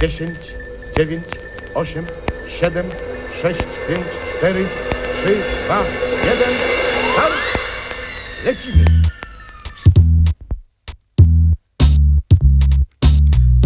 10, 9, 8, 7, 6, 5, 4, 3, 2, 1. Start! Lecimy!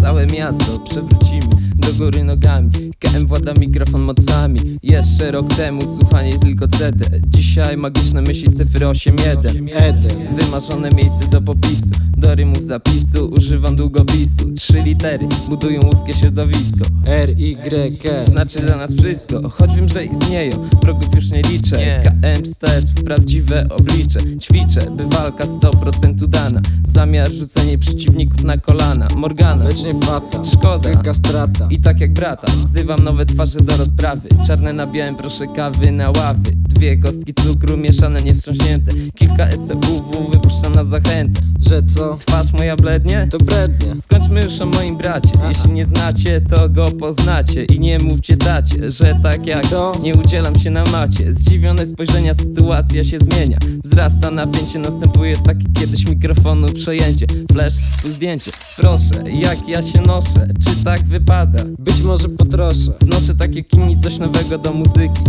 Całe miasto przewrócimy do góry nogami KM włada mikrofon mocami Jeszcze rok temu słuchanie tylko CD Dzisiaj magiczne myśli cyfry 8.1 Eden Wymarzone miejsce do popisu Do rymów zapisu używam długopisu. Trzy litery budują łódzkie środowisko. R, Y, K. Znaczy dla nas wszystko, choć wiem, że istnieją. Wrogów już nie liczę. KM stes w prawdziwe oblicze. Ćwiczę, by walka 100% dana Zamiar rzucenie przeciwników na kolana. Morgana, Lecz nie fata. Szkoda. Wielka strata. I tak jak brata, wzywam nowe twarze do rozprawy. Czarne na białym, proszę kawy na ławy. Dwie kostki cukru mieszane, niewstrząśnięte Kilka SUW wypuszczam na zachętę Że co? Twarz moja blednie? To brednie Skończmy już o moim bracie Jeśli nie znacie, to go poznacie I nie mówcie tacie, że tak jak To? Nie udzielam się na macie Zdziwione spojrzenia, sytuacja się zmienia Wzrasta napięcie, następuje takie kiedyś mikrofonu przejęcie Flash, tu zdjęcie Proszę, jak ja się noszę? Czy tak wypada? Być może potroszę Wnoszę takie kini, coś nowego do muzyki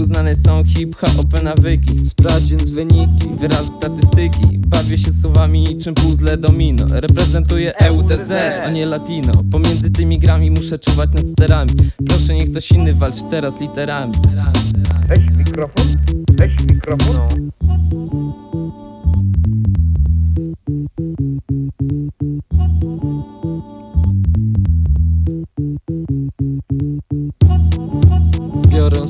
Wokół znane są hip-hop nawyki Sprawdź więc wyniki Wyrazy statystyki. Bawię się słowami niczym puzzle domino. Reprezentuję EUTZ, a nie latino. Pomiędzy tymi grami muszę czuwać nad sterami. Proszę niech ktoś inny walczy teraz literami. Weź mikrofon, weź mikrofon. Biorę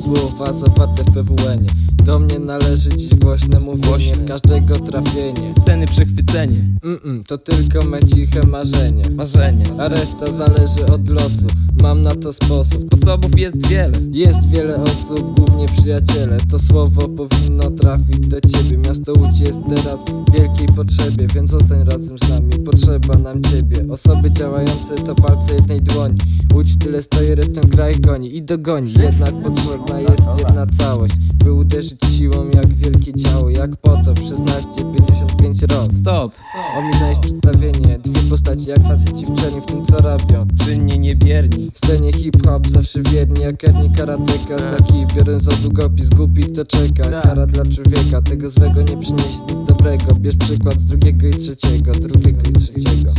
słowa zawarte w PWN Do mnie należy dziś głośne mówienie. W każdego trafienie. Sceny przechwycenie, Mm-mm, to tylko me ciche marzenie. Marzenie. A reszta zależy od losu Mam na to sposób Sposobów jest wiele. Jest wiele osób, głównie przyjaciele. To słowo powinno trafić do ciebie. Miasto Łódź jest teraz w wielkiej potrzebie Więc zostań razem z nami, potrzeba nam ciebie. Osoby działające to palce jednej dłoni. Łódź tyle stoi, resztę kraj goni i dogoni. Jednak potrzebna jest jedna całość. By uderzyć siłą jak wielkie działo Jak po to? 16, 50 pięć Stop, stop. Ominąłeś przedstawienie. Dwie postaci jak facet dziewczeni w tym co robią. Czynnie niebierni W scenie hip-hop zawsze wierni Jak jedni karateka. Zaki biorę za długopis Głupi to czeka. Kara dla człowieka Tego złego nie przyniesie nic dobrego. Bierz przykład z drugiego i trzeciego Drugiego i trzeciego.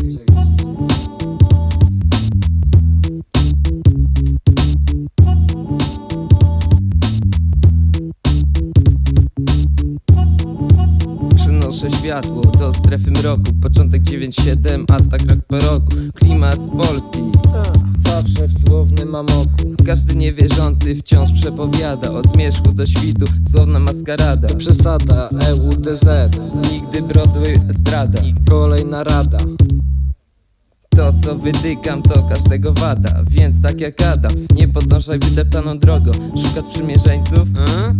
Światło do strefy mroku. Początek 9-7, atak rok po roku. Klimat z Polski. Zawsze w słownym amoku Każdy niewierzący wciąż przepowiada. Od zmierzchu do świtu słowna maskarada. Przesada, EUDZ Nigdy Broadway estrada. Kolejna rada. To co wytykam to każdego wada. Więc tak jak Adam Nie podążaj wydeptaną drogą. Szuka sprzymierzeńców a?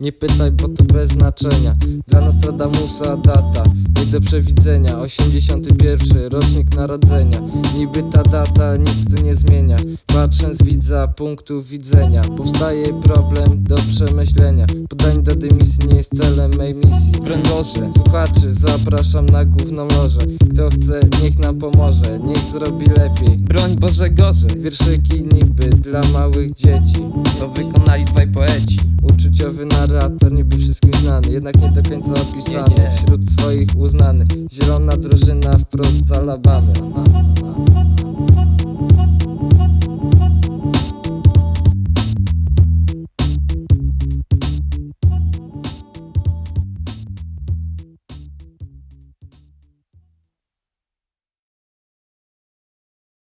Nie pytaj, bo to bez znaczenia. Dla Nostradamusa data. Nie do przewidzenia. 81 rocznik narodzenia. Niby ta data nic tu nie zmienia. Patrzę z widza punktu widzenia Powstaje problem do przemyślenia. Podanie do dymisji nie jest celem mej misji. Boże Słuchaczy zapraszam na główną lożę. Kto chce niech nam pomoże. Niech zrobi lepiej. Broń Boże gorzej. Wierszyki niby dla małych dzieci. To wykonali dwaj poeci. Uczuciowy narrator, niby wszystkim znany Jednak nie do końca opisany. Wśród swoich uznany Zielona drużyna wprost z Alabamy